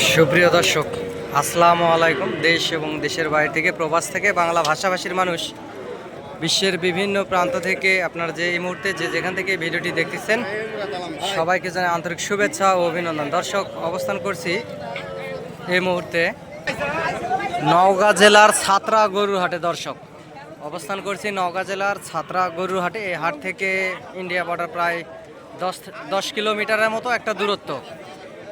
সুপ্রিয় দর্শক, আসসালামু আলাইকুম। দেশ এবং দেশের বাইরে থেকে প্রবাস থেকে বাংলা ভাষাভাষীর মানুষ বিশ্বের বিভিন্ন প্রান্ত থেকে আপনারা যে এই মুহূর্তে যে যেখান থেকে ভিডিওটি দেখতেছেন, সবাইকে জানাই আন্তরিক শুভেচ্ছা ও অভিনন্দন। দর্শক, অবস্থান করছি এই মুহূর্তে নওগাঁ জেলার ছাত্রা গরুর হাটে দর্শক, অবস্থান করছি নওগাঁ জেলার ছাত্রা গরুর হাটে এই হাট থেকে ইন্ডিয়া বর্ডার প্রায় দশ দশ কিলোমিটারের মতো একটা দূরত্ব।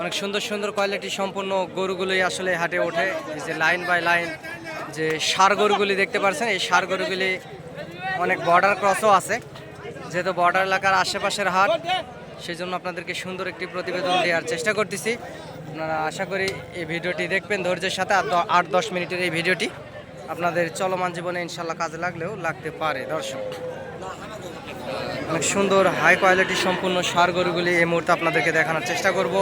অনেক সুন্দর সুন্দর কোয়ালিটি সম্পন্ন গরুগুলোই আসলে হাটে ওঠে। যে লাইন বাই লাইন যে সার গরুগুলি দেখতে পাচ্ছেন এই সার গরুগুলি অনেক বর্ডার ক্রসও আছে। যেহেতু বর্ডার এলাকার আশেপাশের হাট সেই জন্য আপনাদেরকে সুন্দর একটি প্রতিবেদন দেওয়ার চেষ্টা করতেছি। আপনারা আশা করি এই ভিডিওটি দেখবেন ধৈর্যের সাথে। আট দশ মিনিটের এই ভিডিওটি আপনাদের চলমান জীবনে ইনশাল্লাহ কাজে লাগলেও লাগতে পারে, দর্শক। অনেক সুন্দর হাই কোয়ালিটি সম্পূর্ণ সার গরুগুলি এই মুহূর্তে আপনাদেরকে দেখানোর চেষ্টা করব।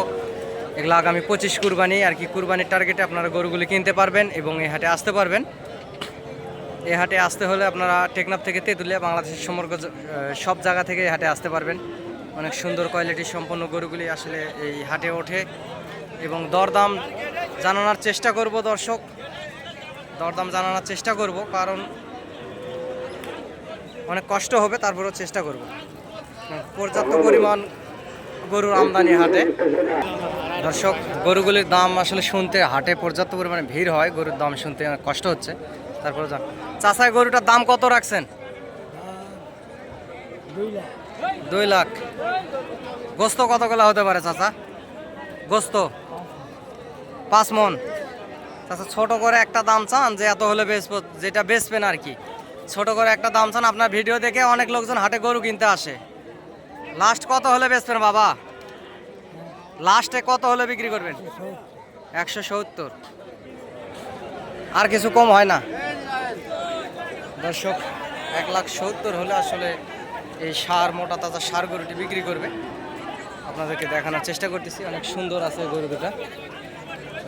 এগুলো আগামী পঁচিশ কুরবানি আর কি কুরবানির টার্গেটে আপনারা গরুগুলি কিনতে পারবেন এবং এই হাটে আসতে পারবেন। এই হাটে আসতে হলে আপনারা টেকনাফ থেকে তেঁতুলিয়া, বাংলাদেশের সমগ্র সব জায়গা থেকে এই হাটে আসতে পারবেন। অনেক সুন্দর কোয়ালিটির সম্পন্ন গরুগুলি আসলে এই হাটে ওঠে এবং দরদাম জানানোর চেষ্টা করব দর্শক। দরদাম জানানোর চেষ্টা করব কারণ অনেক কষ্ট হবে, তারপরেও চেষ্টা করব। পর্যাপ্ত পরিমাণ গরুর আমদানি হাটে। দর্শক গরুগুলির দাম আসলে শুনতে হাটে পর্যাপ্ত পরিমাণে ভিড় হয় গরুর দাম শুনতে অনেক কষ্ট হচ্ছে। তারপরে যান। চাষায় গরুটার দাম কত রাখছেন? দুই লাখ। গোস্ত কতগুলো হতে পারে চাচা? গোস্ত? পাঁচ মন। চাচা ছোট করে একটা দাম চান যে এত হলে বেচবো যেটা বেচবেন আর কি। ছোট করে একটা দাম চান আপনার ভিডিও দেখে অনেক লোকজন হাটে গরু কিনতে আসে। লাস্ট কত হলে বেচবেন বাবা? লাস্টে কত হলে বিক্রি করবেন? একশো সত্তর। আর কিছু কম হয় না। দর্শক, এক লাখ সত্তর হলে আসলে এই সার, মোটা তাজা সার গরুটি বিক্রি করবে। আপনাদেরকে দেখানোর চেষ্টা করতেছি, অনেক সুন্দর আছে গরু দুটা।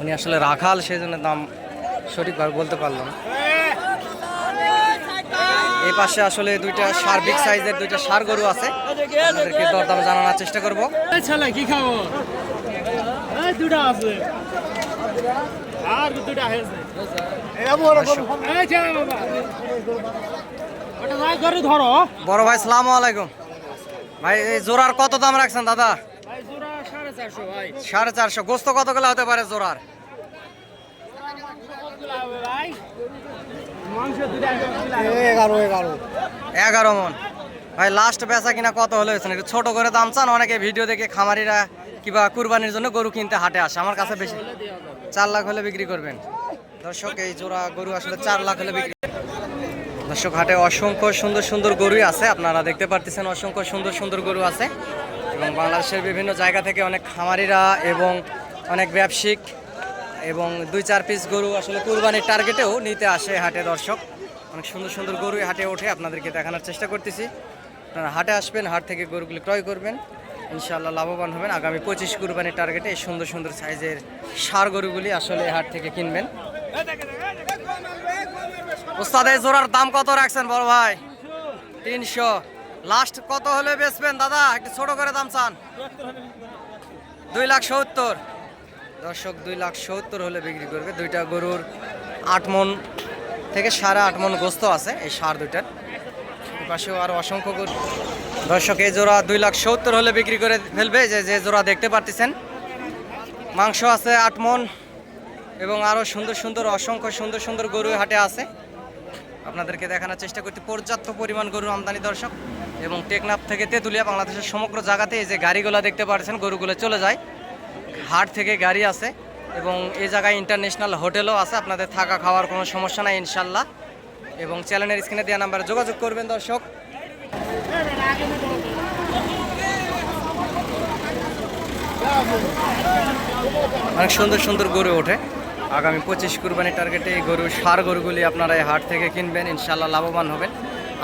উনি আসলে রাখাল সেই জন্য দাম সঠিকভাবে বলতে পারলাম। এই পাশে আসলে দুইটা সার, বিগ সাইজের দুইটা সার গরু আছে। দরদাম জানানোর চেষ্টা করব। এই ছেলে কি খাব? দুটা আছে। আর দুটা আছে। এই ছেলে বাবা। ওটা ভাই করে ধরো। বড় ভাই সালাম আলাইকুম। ভাই এই জোড়ার কত দাম রাখছেন দাদা? সাড়ে চারশো গোস্ত কতগুলো হতে পারে জোড়ার? কতগুলো হবে ভাই মাংস দুটা এগারো এগারো। এগারো মন। ভাই লাস্ট বেচা কিনা কত হলে হয়েছে? একটু ছোট করে দাম চান, অনেকে ভিডিও দেখে খামারিরা কিংবা কুরবানির জন্য গরু কিনতে হাটে আসে। আমার কাছে বেশি চার লাখ হলে বিক্রি করবেন। দর্শক, এই জোড়া গরু আসলে চার লাখ হলে বিক্রি দর্শক, হাটে অসংখ্য সুন্দর সুন্দর গরুই আছে। আপনারা দেখতে পারতেছেন অসংখ্য সুন্দর সুন্দর গরু আছে। এবং বাংলাদেশের বিভিন্ন জায়গা থেকে অনেক খামারিরা এবং অনেক ব্যবসায়িক এবং দুই চার পিস গরু আসলে কুরবানির টার্গেটেও নিতে আসে হাটে দর্শক। অনেক সুন্দর সুন্দর গরু এই হাটে ওঠে। আপনাদেরকে দেখানোর চেষ্টা করতেছি। আপনারা হাটে আসবেন, হাট থেকে গরুগুলি ক্রয় করবেন। ইনশাআল্লাহ লাভবান হবেন। আগামী পঁচিশ কুরবানির টার্গেটে এই সুন্দর সুন্দর সাইজের সার গরুগুলি আসলে হাট থেকে কিনবেন। ওস্তাদ, এই জোড়ার দাম কত রাখছেন বড় ভাই? তিনশো। লাস্ট কত হলে বেচবেন দাদা? একটু ছোট করে দাম চান। দুই লাখ সত্তর। দর্শক, দুই লাখ সত্তর হলে বিক্রি করবে। দুইটা গরুর আট মন থেকে সাড়ে আট মন গোস্ত আছে, এই সার দুইটার। পাশেও আরও অসংখ্য গরু। দর্শক, এই জোড়া দুই লাখ সত্তর হলে বিক্রি করে ফেলবে, যে যে জোড়া দেখতে পারতেছেন। মাংস আছে আট মন এবং আরও সুন্দর সুন্দর, অসংখ্য সুন্দর সুন্দর গরু হাটে আছে। আপনাদেরকে দেখানোর চেষ্টা করতে পর্যাপ্ত পরিমাণ গরুর আমদানি দর্শক। এবং টেকনাফ থেকে তেঁতুলিয়া বাংলাদেশের সমগ্র জায়গাতে এই যে গাড়িগুলো দেখতে পাচ্ছেন গরুগুলো চলে যায়। হাট থেকে গাড়ি আছে এবং এই জায়গায় ইন্টারন্যাশনাল হোটেলও আছে, আপনাদের থাকা খাওয়ার কোনো সমস্যা নাই, ইনশাল্লাহ। এবং চ্যানেলের স্ক্রিনে দেওয়া নাম্বারে যোগাযোগ করবেন দর্শক। অনেক সুন্দর সুন্দর গরু ওঠে। আগামী পঁচিশ কুরবানি টার্গেটে এই গরু, সার গরুগুলি আপনারা এই হাট থেকে কিনবেন ইনশাল্লাহ লাভবান হবেন।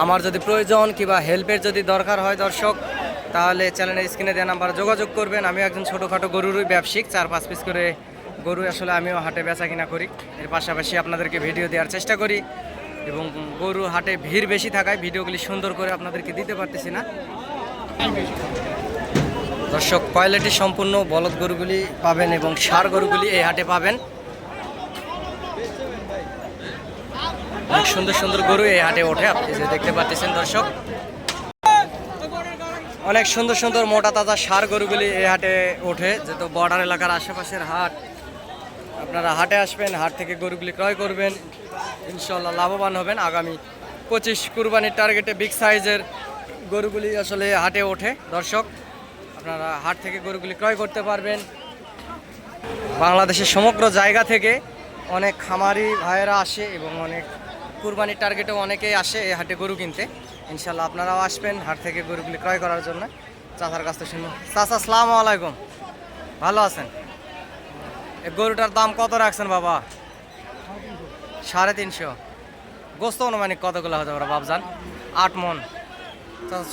আমার যদি প্রয়োজন কিংবা হেল্পের যদি দরকার হয় দর্শক, তাহলে চ্যানেলের স্ক্রিনে দেওয়া নাম্বার যোগাযোগ করবেন। আমি একজন ছোটোখাটো গরুরই ব্যবসায়িক, চার পাঁচ পিস করে গরু আসলে আমিও হাটে বেচা কিনা করি। এর পাশাপাশি আপনাদেরকে ভিডিও দেওয়ার চেষ্টা করি। এবং গরু হাটে ভিড় বেশি থাকায় ভিডিওগুলি সুন্দর করে আপনাদেরকে দিতে পারতেছি না। দর্শক কোয়ালিটি সম্পূর্ণ বলদ গরুগুলি পাবেন এবং সার গরুগুলি এই হাটে পাবেন। অনেক সুন্দর সুন্দর গরু এই হাটে ওঠে, আপনি যে দেখতে পাচ্ছেন দর্শক। অনেক সুন্দর সুন্দর মোটা তাজা সার গরুগুলি এই হাটে ওঠে, যেহেতু বর্ডার এলাকার আশেপাশের হাট। আপনারা হাটে আসবেন, হাট থেকে গরুগুলি ক্রয় করবেন ইনশাল্লাহ লাভবান হবেন। আগামী পঁচিশ কুরবানির টার্গেটে বিগ সাইজের গরুগুলি আসলে হাটে ওঠে। দর্শক, আপনারা হাট থেকে গরুগুলি ক্রয় করতে পারবেন। বাংলাদেশের সমগ্র জায়গা থেকে অনেক খামারি ভাইয়েরা আসে এবং অনেক কুরবানির টার্গেটেও অনেকেই আসে এই হাটে গরু কিনতে। ইনশাল্লাহ আপনারাও আসবেন হাট থেকে গরুগুলি ক্রয় করার জন্য। চাচার কাছ থেকে শুনুন চাচা, আসসালামু আলাইকুম। ভালো আছেন? গরুটার দাম কত রাখছেন বাবা? সাড়ে তিনশো। গোস্ত অনুমানিক কতগুলো হতে পারে বাবজান আট মন।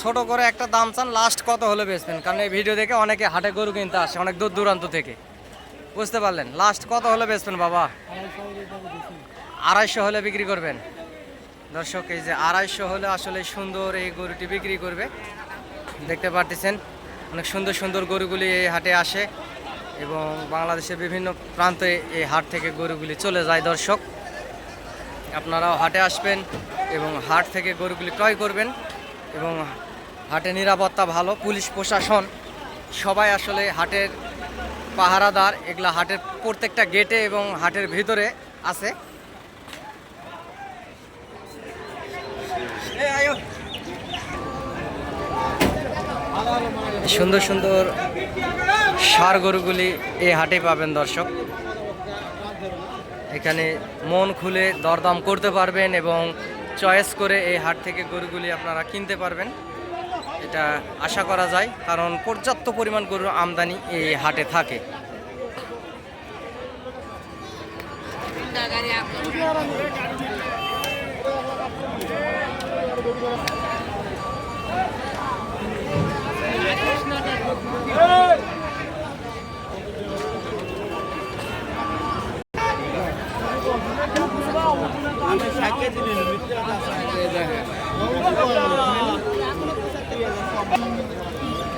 ছোট করে একটা দাম চান লাস্ট কত হলে বেচবেন? কারণ এই ভিডিও দেখে অনেকে হাটে গরু কিনতে আসে, অনেক দূর দূরান্ত থেকে। বুঝতে পারলেন? লাস্ট কত হলে বেচবেন বাবা? আড়াইশো হলে বিক্রি করবেন। দর্শক, এই যে আড়াইশো হলে আসলে সুন্দর এই গরুটি বিক্রি করবে। দেখতে পারতেছেন, অনেক সুন্দর সুন্দর গরুগুলি এই হাটে আসে। এবং বাংলাদেশের বিভিন্ন প্রান্তে এই হাট থেকে গরুগুলি চলে যায় দর্শক। আপনারাও হাটে আসবেন এবং হাট থেকে গরুগুলি ক্রয় করবেন এবং হাটে নিরাপত্তা ভালো, পুলিশ প্রশাসন সবাই আসলে হাটের পাহারাদার, এগুলা হাটের প্রত্যেকটা গেটে এবং হাটের ভিতরে আছে। সুন্দর সুন্দর সার গরুগুলি এই হাটে পাবেন দর্শক। এখানে মন খুলে দরদাম করতে পারবেন এবং চয়েস করে এই হাট থেকে গরুগুলি আপনারা কিনতে পারবেন। এটা আশা করা যায়, কারণ পর্যাপ্ত পরিমাণ গরুর আমদানি এই হাটে থাকে।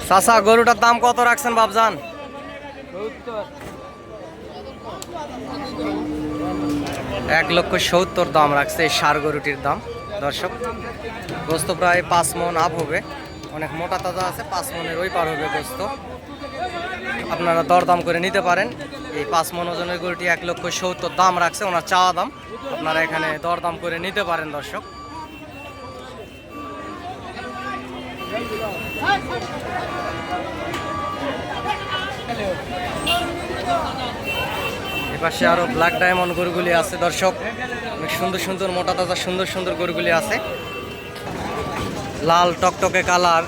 চাচা, গরুটার দাম কত রাখছেন বাবজান এক লক্ষ সত্তর দাম রাখছে এই সার গরুটির দাম, দর্শক। গোস্ত প্রায় পাঁচ মন আপ হবে। অনেক মোটা তাজা আছে, পাঁচ মনের ওই পার হবে গোস্ত। আপনারা দরদাম করে নিতে পারেন। এই পাঁচ মন ওজনের গরুটি এক লক্ষ সত্তর দাম রাখছে, ওনার চাওয়া দাম। আপনারা এখানে দরদাম করে নিতে পারেন, দর্শক। এপাশে আরও ব্ল্যাক ডায়মন্ড গরুগুলি আছে, দর্শক। অনেক সুন্দর সুন্দর, মোটা তাজা সুন্দর সুন্দর গরুগুলি আছে। লাল টকটকে কালার।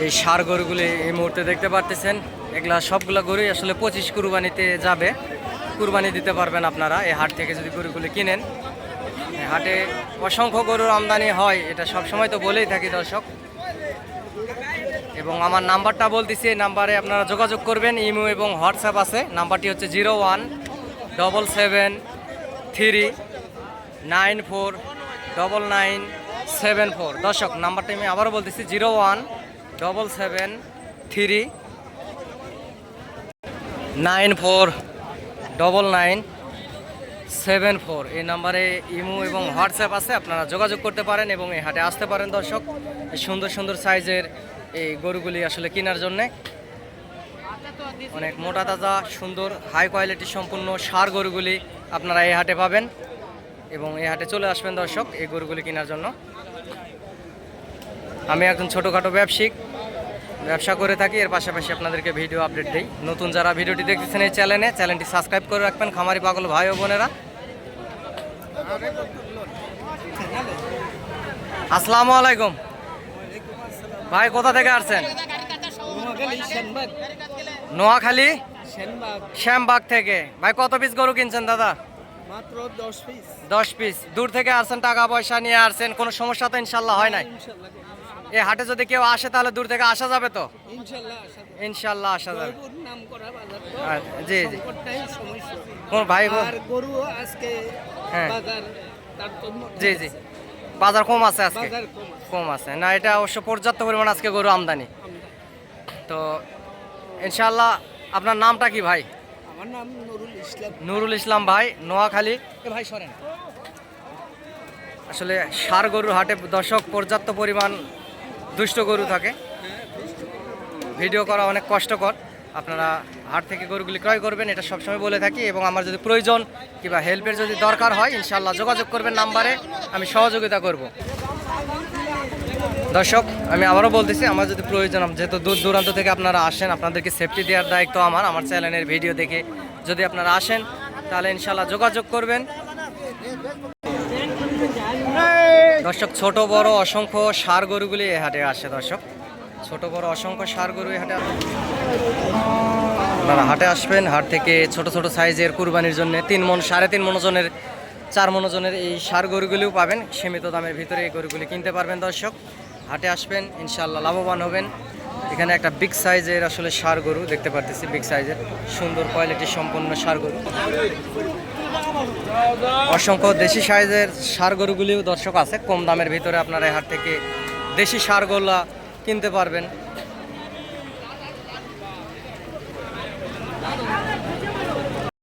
এই সার গরুগুলি এই মুহূর্তে দেখতে পারতেছেন। এগুলা সবগুলো গরুই আসলে পঁচিশ কুরবানিতে যাবে। কুরবানি দিতে পারবেন আপনারা এই হাট থেকে যদি গরুগুলি কিনেন। হাটে অসংখ্য গরুর আমদানি হয়, এটা সব সময় তো বলেই থাকি দর্শক। এবং আমার নাম্বারটা বলতেছি, এই নাম্বারে আপনারা যোগাযোগ করবেন, ইমো এবং হোয়াটসঅ্যাপ আছে। নাম্বারটি হচ্ছে zero one double seven three nine four double nine seven four. দর্শক, নাম্বারটা আমি আবারও বলতেছি, zero one double seven three nine four double nine seven four এই নাম্বারে ইমো এবং হোয়াটসঅ্যাপ আছে, আপনারা যোগাযোগ করতে পারেন এবং এই হাটে আসতে পারেন দর্শক। এই সুন্দর সুন্দর সাইজের এই গরুগুলি আসলে কেনার জন্যে। অনেক মোটা তাজা, সুন্দর হাই কোয়ালিটি সম্পূর্ণ সার গরুগুলি আপনারা এই হাটে পাবেন এবং এই হাটে চলে আসবেন দর্শক এই গরুগুলি কেনার জন্য। আমি একজন ছোটোখাটো ব্যবসায়িক ব্যবসা করে থাকি এর পাশাপাশি আপনাদেরকে ভিডিও আপডেট দিই। নতুন যারা ভিডিওটি দেখতেছেন এই চ্যানেলে চ্যানেলটি সাবস্ক্রাইব করে রাখবেন। খামারি পাগল ভাই ও বোনেরা। আসসালামু আলাইকুম। ভাই কোথা থেকে আসছেন? নোয়াখালী? শ্যামবাগ থেকে। ভাই কত পিস গরু কিনছেন দাদা? মাত্র দশ পিস দশ পিস দূর থেকে আসছেন টাকা পয়সা নিয়ে আসছেন কোনো সমস্যা তো ইনশাল্লাহ হয় নাই? এই হাটে যদি কেউ আসে তাহলে দূর থেকে আসা যাবে তো? ইনশাল্লাহ আসা যাবে। আর, জি জি। কোন ভাই গরু আজকে হ্যাঁ। জি জি। বাজার কম আছে আজকে? কম আছে। না এটা অবশ্য পর্যাপ্ত পরিমাণ আজকে গরু আমদানি। তো তো ইনশাল্লাহ আপনার নামটা কি ভাই? আমার নাম নুরুল ইসলাম। নুরুল ইসলাম ভাই নোয়াখালী। ভাই সরেন। আসলে সার গরুর হাটে দর্শক পর্যাপ্ত পরিমাণ দুষ্ট গরু থাকে। ভিডিও করা অনেক কষ্টকর। আপনারা হাট থেকে গরুগুলি ক্রয় করবেন, এটা সবসময় বলে থাকি। এবং আমার যদি প্রয়োজন কিংবা হেল্পের যদি দরকার হয় ইনশাল্লাহ যোগাযোগ করবেন নাম্বারে, আমি সহযোগিতা করব। দর্শক, আমি আবারও বলতেছি, আমার যদি প্রয়োজন যেহেতু দূর দূরান্ত থেকে আপনারা আসেন, আপনাদেরকে সেফটি দেওয়ার দায়িত্ব আমার আমার চ্যানেলের ভিডিও দেখে যদি আপনারা আসেন, তাহলে ইনশাল্লাহ যোগাযোগ করবেন। দর্শক, ছোট, বড়, অসংখ্য সার গরুগুলি এ হাটে আসে, দর্শক। ছোট, বড়, অসংখ্য সার গরু এই হাটে। আপনারা হাটে আসবেন, হাট থেকে ছোট ছোট সাইজের কুরবানির জন্য তিন মন, সাড়ে তিন মন ওজনের চার মন ওজনের এই সার গরুগুলিও পাবেন। সীমিত দামের ভিতরে এই গরুগুলি কিনতে পারবেন, দর্শক। হাটে আসবেন ইনশাল্লাহ লাভবান হবেন। এখানে একটা বিগ সাইজের আসলে সার গরু দেখতে পারতেছি বিগ সাইজের সুন্দর কোয়ালিটি সম্পন্ন সার গরু। অসংখ্য দেশি সাইজের সার গরুগুলিও দর্শক আছে। কম দামের ভিতরে আপনারা এই হাট থেকে দেশি সার গরুলা কিনতে পারবেন।